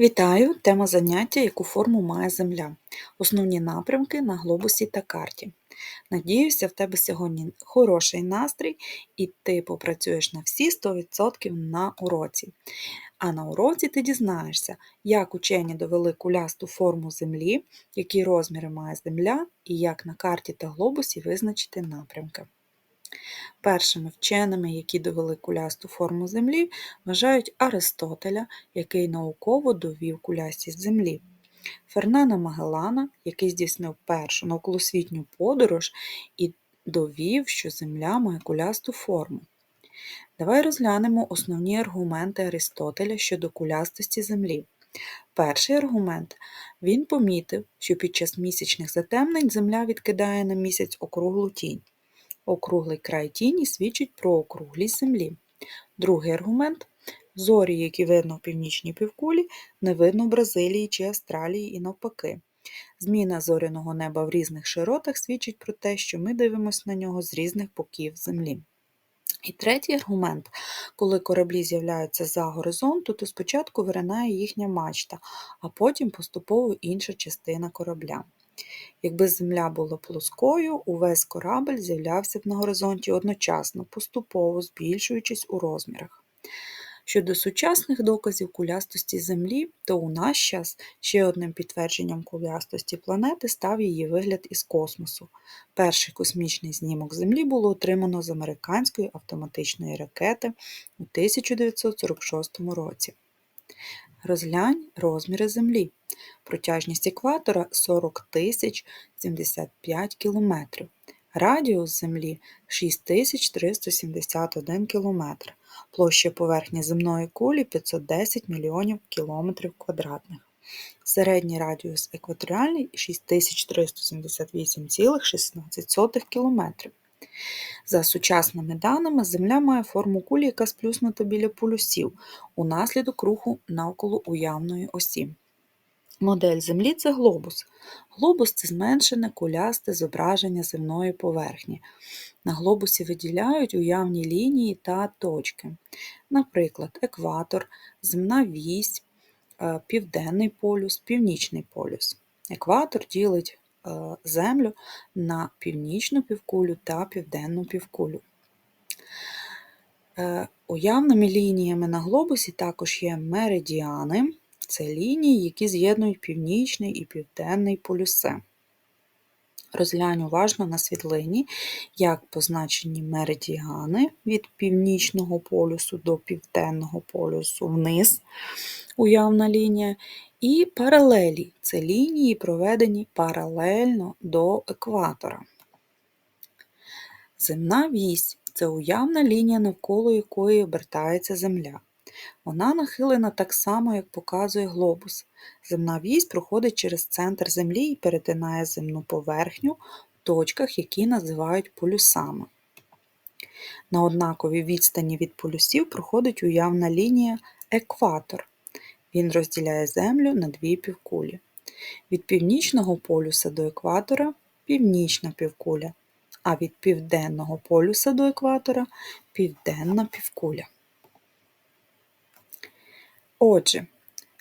Вітаю! Тема заняття Яку форму має Земля. Основні напрямки на глобусі та карті. Надіюся, в тебе сьогодні хороший настрій і ти попрацюєш на всі 100% на уроці. А на уроці ти дізнаєшся, як учені довели кулясту форму Землі, які розміри має Земля і як на карті та глобусі визначити напрямки. Першими вченими, які довели кулясту форму Землі, вважають Аристотеля, який науково довів кулястість Землі, Фернана Магеллана, який здійснив першу навколосвітню подорож і довів, що Земля має кулясту форму. Давай розглянемо основні аргументи Аристотеля щодо кулястості Землі. Перший аргумент він помітив, що під час місячних затемнень Земля відкидає на місяць округлу тінь. Округлий край тіні свідчить про округлість Землі. Другий аргумент зорі, які видно в північній півкулі, не видно в Бразилії чи Австралії і навпаки. Зміна зоряного неба в різних широтах свідчить про те, що ми дивимося на нього з різних боків Землі. І третій аргумент, коли кораблі з'являються за горизонту, то спочатку виринає їхня мачта, а потім поступово інша частина корабля. Якби земля була плоскою, увесь корабль з'являвся б на горизонті одночасно, поступово збільшуючись у розмірах. Щодо сучасних доказів кулястості Землі, то у наш час ще одним підтвердженням кулястості планети став її вигляд із космосу. Перший космічний знімок Землі було отримано з американської автоматичної ракети у 1946 році. Розглянь розміри Землі. Протяжність екватора 40 тисяч 75 км. Радіус Землі 6371 км. Площа поверхні земної кулі 510 мільйонів кілометрів квадратних. Середній радіус екваторіальний 6378,16 км. За сучасними даними, Земля має форму кулі, яка сплюснута біля полюсів унаслідок руху навколо уявної осі. Модель Землі це глобус. Глобус це зменшене кулясте зображення земної поверхні. На глобусі виділяють уявні лінії та точки. Наприклад, екватор, земна вісь, е, південний полюс, північний полюс. Екватор ділить е, Землю на північну півкулю та південну півкулю. Е, уявними лініями на глобусі також є меридіани. Це лінії, які з'єднують північний і південний полюси. Розглянь уважно на світлині, як позначені меридіани від північного полюсу до південного полюсу вниз, уявна лінія, і паралелі це лінії, проведені паралельно до екватора. Земна вісь це уявна лінія, навколо якої обертається Земля. Вона нахилена так само, як показує глобус. Земна вісь проходить через центр Землі і перетинає земну поверхню в точках, які називають полюсами. На однаковій відстані від полюсів проходить уявна лінія екватор. Він розділяє Землю на дві півкулі. Від північного полюса до екватора північна півкуля, а від південного полюса до екватора південна півкуля. Отже,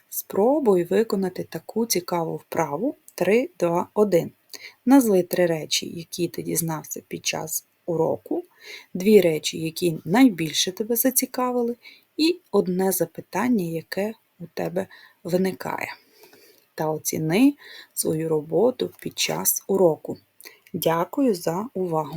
спробуй виконати таку цікаву вправу 3, 2, 1. Назви три речі, які ти дізнався під час уроку, дві речі, які найбільше тебе зацікавили, і одне запитання, яке у тебе виникає. Та оціни свою роботу під час уроку. Дякую за увагу!